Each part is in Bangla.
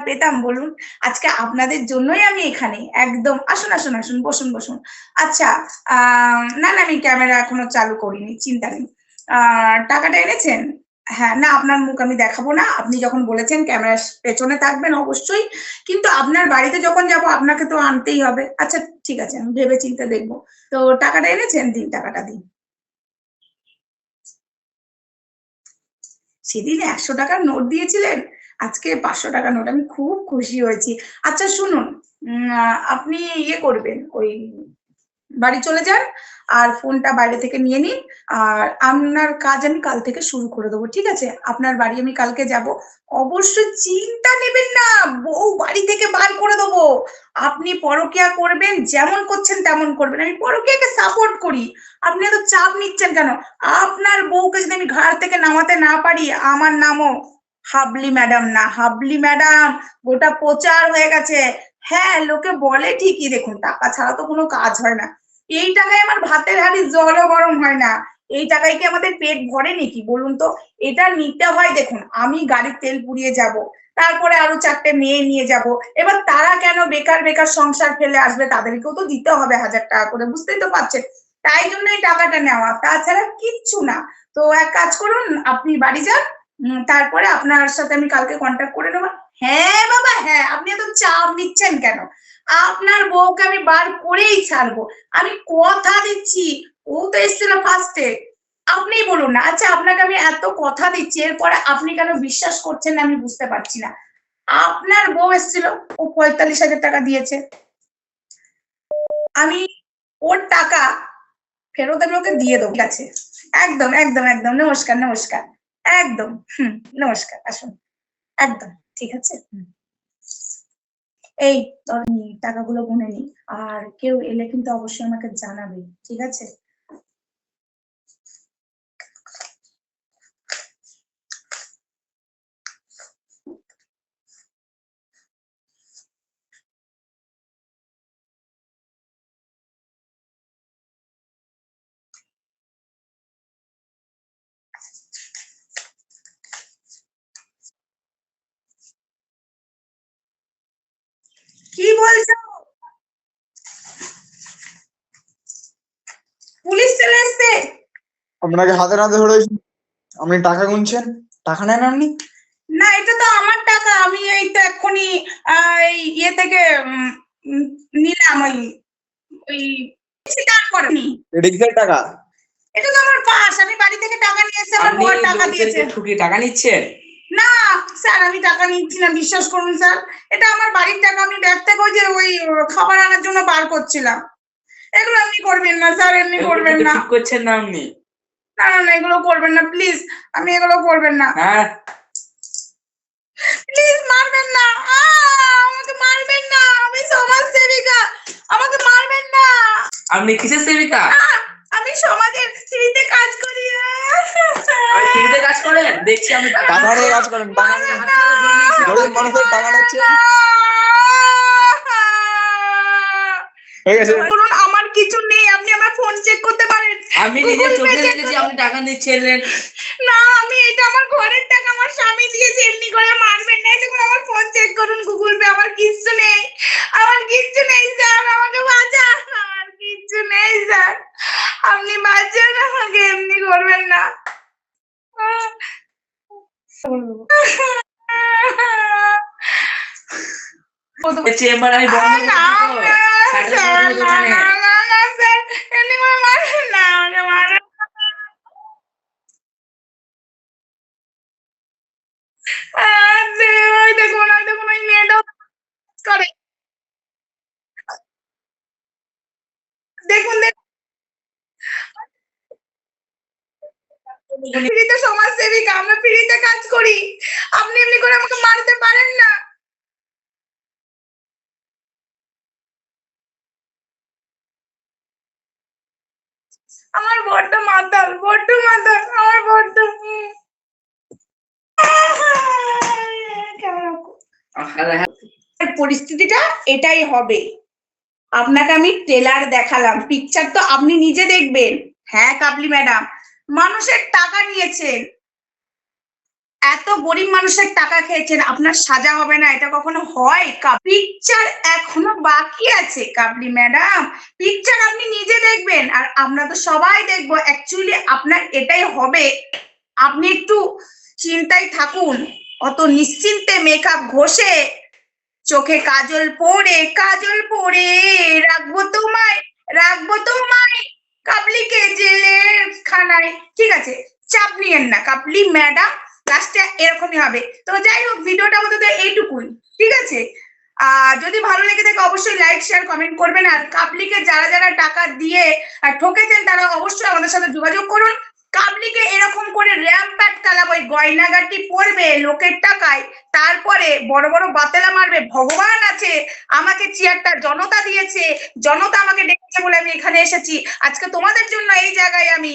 পেতাম, বলুন। আজকে আপনাদের জন্যই আমি এখানে। একদম। আসুন আসুন আসুন, বসুন বসুন। আচ্ছা না না, আমি ক্যামেরা এখনও চালু করিনি, চিন্তা নেই। টাকাটা এনেছেন? হ্যাঁ না, আপনার মুখ আমি দেখাবো না। আপনি যখন বলেছেন ক্যামেরার পেছনে থাকবেন, অবশ্যই। কিন্তু আপনার বাড়িতে যখন যাব, আপনাকে তো আনতেই হবে। আচ্ছা ঠিক আছে, আমি ভেবে চিন্তে দেখব। তো টাকাটা এনেছেন? দিন, টাকাটা দিন। সেদিন একশো টাকার নোট দিয়েছিলেন? আজকে পাঁচশো টাকা নোট, আমি খুব খুশি হয়েছি। আচ্ছা শুনুন আপনি ইয়ে করবেন, ওই বাড়ি চলে যান আর ফোনটা বাইরে থেকে নিয়ে নিন আর আপনার কাজ আমি কাল থেকে শুরু করে দেবো, ঠিক আছে? আপনার বাড়ি আমি কালকে যাব। অবশ্যই চিন্তা নেবেন না, বউ বাড়ি থেকে বার করে দেবো। আপনি পরকিয়া করবেন, যেমন করছেন তেমন করবেন, আমি পরকিয়াকে সাপোর্ট করি। আপনি এত চাপ নিচ্ছেন কেন? আপনার বউকে যদি আমি ঘর থেকে নামাতে না পারি, আমার নামও হাবলি ম্যাডাম, না, হাবলি ম্যাডাম, গোটা প্রচার হয়ে গেছে। হ্যাঁ লোকে বলে ঠিকই, দেখুন, টাকা ছাড়া তো কোনো কাজ হয় না। এই টাকায় আমার ভাতের হাঁড়ি জলও গরম হয় না। এই টাকায় কি আমাদের পেট ভরে নাকি, বলুন তো? এটা নিতে হয়, দেখুন, আমি গাড়ির তেল পুড়িয়ে যাব, তারপরে আরও চারটে মেয়ে নিয়ে যাব। এবার তারা কেন বেকার বেকার সংসার ফেলে আসবে, তাদেরকেও তো দিতে হবে হাজার টাকা করে, বুঝতেই তো পারছেন? তাই জন্য এই টাকাটা নেওয়া, তাছাড়া কিচ্ছু না। তো এক কাজ করুন, আপনি বাড়ি যান তারপরে আপনার সাথে আমি কালকে কন্ট্যাক্ট করে নেব। হ্যাঁ বাবা হ্যাঁ আপনি এত চাপ নিচ্ছেন কেন? আপনার বউকে আমি বার করেই ছাড়বো। আমি কথা দিচ্ছি, ও তো এসেছিল ফার্স্টে আপনিই বলুন না আচ্ছা আপনাকে আমি এত কথা দিচ্ছি, এরপরে আপনি কেন বিশ্বাস করছেন আমি বুঝতে পারছি না। আপনার বউ এসেছিল, ও পঁয়তাল্লিশ হাজার টাকা দিয়েছে। আমি ওর টাকা ফেরত আমি ওকে দিয়ে দেবো, ঠিক আছে? একদম একদম একদম, নমস্কার নমস্কার। একদম হম নমস্কার আসুন। একদম ঠিক আছে। এই টাকাগুলো গুনে নি আর কেউ এলে কিন্তু অবশ্যই আমাকে জানাবে ঠিক আছে? কি বলছো? পুলিশ চলে এসছে। আপনাকে হাতে নাতে ধরেছি আপনি টাকা গুনছেন? টাকা নেন আপনি? না এটা তো আমার টাকা। আমি এই তো এক্ষুনি আহ, এই ইয়ে থেকে নিলাম ওই ওই স্বীকার করেনি। রিক্সের টাকা? এটা তো আমার পাস আমি বাড়ি থেকে টাকা নিয়ে এসে আমার আপনি টাকা দিয়েছে। ঠুকিয়ে টাকা নিচ্ছেন? না স্যার আমি টাকা নিচ্ছি না বিশ্বাস করুন স্যার। এটা আমার বাড়ির টাকা আমি ব্যাগ থেকে ওই যে ওই খাবার আনার জন্য বার করছিলাম। এগুলো আপনি করবেন না স্যার এমনি করবেন না। করছেন না আপনি। না না না এগুলো করবেন না প্লিজ আমি এগুলো করবেন না। হ্যাঁ। প্লিজ মারবেন না। আমাকে মারবেন না। আমি সমাজ সেবিকা। আমাকে মারবেন না। আপনি কিসের সেবিকা? আমি করি আপনি কাজ করেন? দেখছি আমি টাকা কাজ করেন। টাকা নিয়ে মারবেন না। গরিব মানুষের টাকা নিচ্ছে। বলুন আমার কিছু নেই আপনি আমার ফোন চেক করতে পারেন। আমি নিজের চোখে দেখেছি আপনি টাকা নিচ্ছিলেন না আমি এটা আমার ঘরের টাকা আমার স্বামী দিয়েছে এমনি করে মারবেন না দেখুন আমার ফোন চেক করুন গুগল পে আমার কিচ্ছু নেই। আমার কিচ্ছু নেই স্যার আমাকে বাঁচান আমার কিচ্ছু নেই স্যার। আপনি বাঁচান আমাকে এমনি করবেন না। চেম্বার আমি বন্ধ করে না, দেবো না, সাড়ে স্যার, দশটার না, দোকানে না, না, না, স্যার, এমনি করে মারবেন না, আমাকে মারবেন না। আহ, যে, ওই দেখুন, ওই দেখুন, ওই মেয়েটাও করে। দেখুন দেখুন ফ্রিতে সমাজ সেবিকা আমরা ফ্রিতে কাজ করি। আপনি এমনি করে আমাকে মারতে পারেন না। আমার বড্ড মাতাল বড্ড মাতাল, আমার বড্ড। পরিস্থিতিটা এটাই হবে। আপনাকে আমি ট্রেলার দেখালাম। পিকচার তো আপনি নিজে দেখবেন। হ্যাঁ কাবলি ম্যাডাম মানুষের টাকা নিয়েছেন। এত গরিব মানুষের টাকা খেয়েছেন, আপনার সাজা হবে না, এটা কখনো হয়? পিকচার এখনও বাকি আছে, কাবলি ম্যাডাম পিকচার আপনি নিজে দেখবেন, আর আমরা তো সবাই দেখব। অ্যাকচুয়ালি আপনার এটাই হবে। আপনি একটু চিন্তায় থাকুন, অত নিশ্চিন্তে মেকআপ ঘষে, চোখে কাজল পরে কাজল পরে রাখব তোমায় রাখব তোমায়। কাবলিকে জেলের খানায়? ঠিক আছে, চাপ নিয়েন না। কাবলি ম্যাডাম লাস্টে এরকমই হবে। তো যাই হোক ভিডিওটা আমাদের এইটুকুই, ঠিক আছে? আর যদি ভালো লেগে থাকে, অবশ্যই লাইক শেয়ার কমেন্ট করবেন। আর কাবলিকে যারা যারা টাকা দিয়ে ঠকেছেন, তারা অবশ্যই আমাদের সাথে যোগাযোগ করুন। কাবলিকে এরকম করে র্যাম্প প্যাট কালাবো ওই গয়নাগাটি পরবে লোকের টাকায়, তারপরে বড় বড় বাতেলা মারবে, ভগবান আছে, আমাকে চেয়ারটা জনতা দিয়েছে, জনতা আমাকে ডেকেছে বলে আমি এখানে এসেছি। আজকে তোমাদের জন্য এই জায়গায় আমি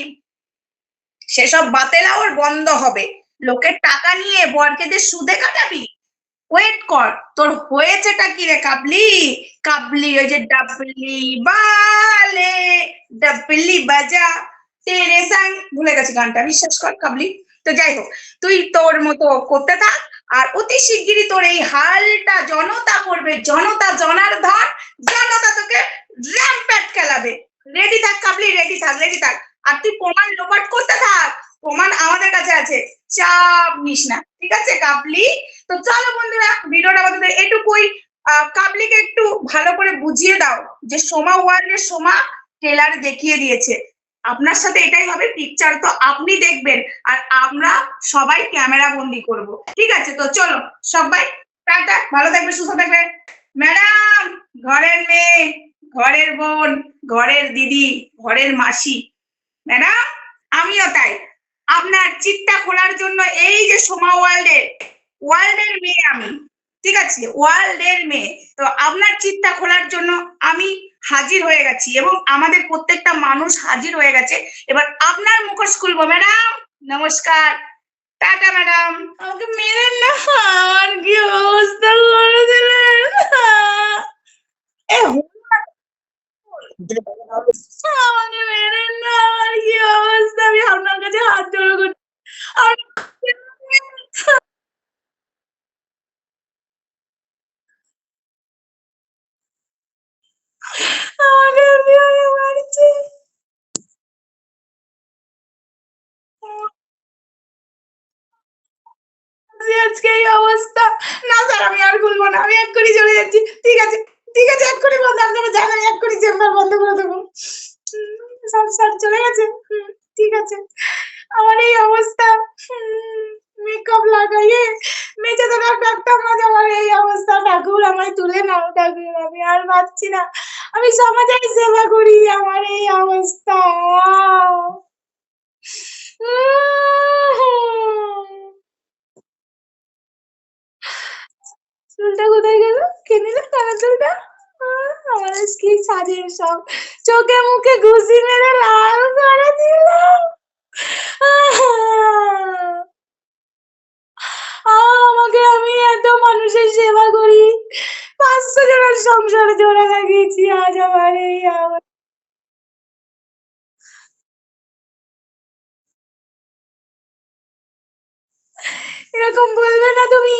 সেসব বাতেলা ওর বন্ধ হবে। লোকের টাকা নিয়ে বরকে যে সুদে কাটাবি? ওয়েট কর, তোর হয়েছেটা কি রে কাবলি? কাবলি ওই যে ডাবলি বালে, ডাবলি বাজা। তেরে সাং, ভুলে গেছি গানটা, বিশ্বাস কর, কাবলি। তো যাই হোক, তুই তোর মতো করতে থাক, আর অতি শিগগিরই তোর এই হালটা জনতা করবে, জনতা জনার্ধন জনতা তোকে র্যাম্প্যাট খেলাবে। রেডি থাক, কাবলি রেডি থাক রেডি থাক। আর তুই প্রমাণ লোপাট করতে থাক, প্রমাণ আমাদের কাছে আছে, চাপ নিস না, ঠিক আছে, কাবলি? তো চলো বন্ধুরা, ভিডিওটা আমাদের এটুকুই। কাবলিকে একটু ভালো করে বুঝিয়ে দাও যে সোমা ওয়ার্ল্ডের সোমা ট্রেলার দেখিয়ে দিয়েছে। আপনার সাথে এটাই হবে পিকচার তো আপনি দেখবেন আর আমরা সবাই ক্যামেরা বন্দি করব। ঠিক আছে? তো চলো, সবাই টাটা, ভালো থাকবে, সুস্থ থাকবে। ম্যাডাম, ঘরের মেয়ে, ঘরের বোন, ঘরের দিদি, ঘরের মাসি। ম্যাডাম, আমিও তাই। আপনার চিটটা খোলার জন্য এই যে সোমা ওয়ার্ল্ডের ওয়ার্ল্ডের মেয়ে আমি। ঠিক আছে? ওয়ার্ল্ডের মেয়ে। তো আপনার চিটটা খোলার জন্য আমি হাজির হয়ে গেছি এবং আমাদের প্রত্যেকটা মানুষ হাজির হয়ে গেছে। এবার আপনার মুখোশ খুলবো ম্যাডাম। নমস্কার। Tata madam. আমাকে মেরেন না আর কি অবস্থা করে দিলেন? আমাকে মেরেন না আর কি অবস্থা? আমি আপনার কাছে হাত জোড়ো করছি আর- আমাকে এভাবে মারছে আজকে এই অবস্থা। না স্যার, আমি আর খুলবো না, আমি এক্ষুনি চলে যাচ্ছি। ঠিক আছে ঠিক আছে, এক্ষুনি বন্ধ, আপনারা যান আমি এক্ষুনি চেম্বার বন্ধ করে দেবো। স্যার স্যার চলে গেছে। ঠিক আছে। আমার এই অবস্থা মেকআপ লাগাইয়ে মেচে তো ডাক্তার না আমার এই অবস্থা। ঠাকুর, আমায় তুলে নাও, ঠাকুর, আমি আর পাচ্ছি না। আমি সমাজের সেবা করি, আমার এই অবস্থা। চুলটা কোথায় গেল? কে নিল? কানের চুলটা? আমার কি সাজের সব চোখে মুখে ঘুষি মেরে লাল করে দিল। আমাকে আমি এত মানুষের সেবা করি। পাঁচশো জনের সংসারে জোড়া লাগিয়েছি আজ আমার এই আমার। এরকম বলবে না তুমি।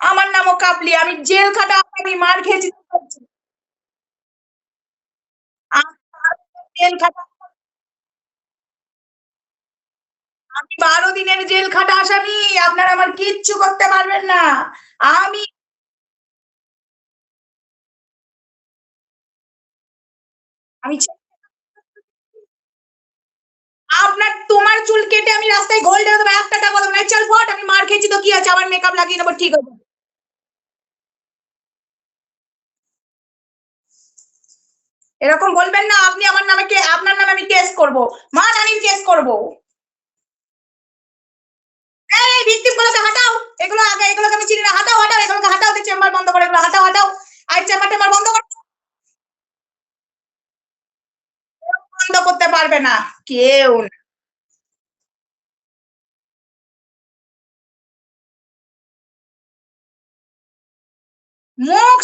আমার নামও কাপলি আমি জেল খাটা আমি মার খেয়েছি জেল খাটা আমি বারো দিনের জেল খাটা আসামি, আপনারা আমার কিচ্ছু করতে পারবেন না। আমি আমি আপনার তোমার চুল কেটে আমি রাস্তায় গোল ঢেলে দেবো, একটা টাকা দেবো চল ফট, আমি মার খেয়েছি তো কি আছে, আমার মেকআপ লাগিয়ে নেব ঠিক আছে এরকম বলবেন না, আপনি আমার নামে কে, আপনার নামে আমি কেস করব মা জানি কেস করব এই ভিকটিম গুলোকে হাটাও, এগুলো আগে, এগুলোকে আমি চিনি না হাটাও হাটাও, এগুলোকে হাটাও চেম্বার বন্ধ করে এগুলো হাটাও হাটাও আর চেম্বার টেম্বার বন্ধ করো বন্ধ করতে পারবে না, কেউ না। মুখ।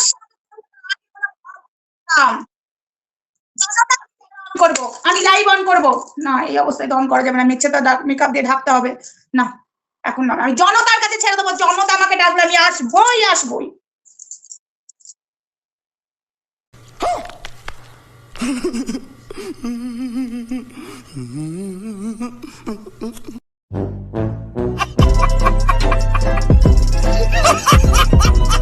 করব। আমি লাইভ অন করব। না এই অবস্থায় অন করা যাবে না। মেচ্ছেটা মেকআপ দিয়ে ঢাকতে হবে। না এখন না। আমি জনতার কাছে ছেড়ে দেবো। জনতা আমাকে ডাকলে আমি আসবই আসবই। Ha ha ha!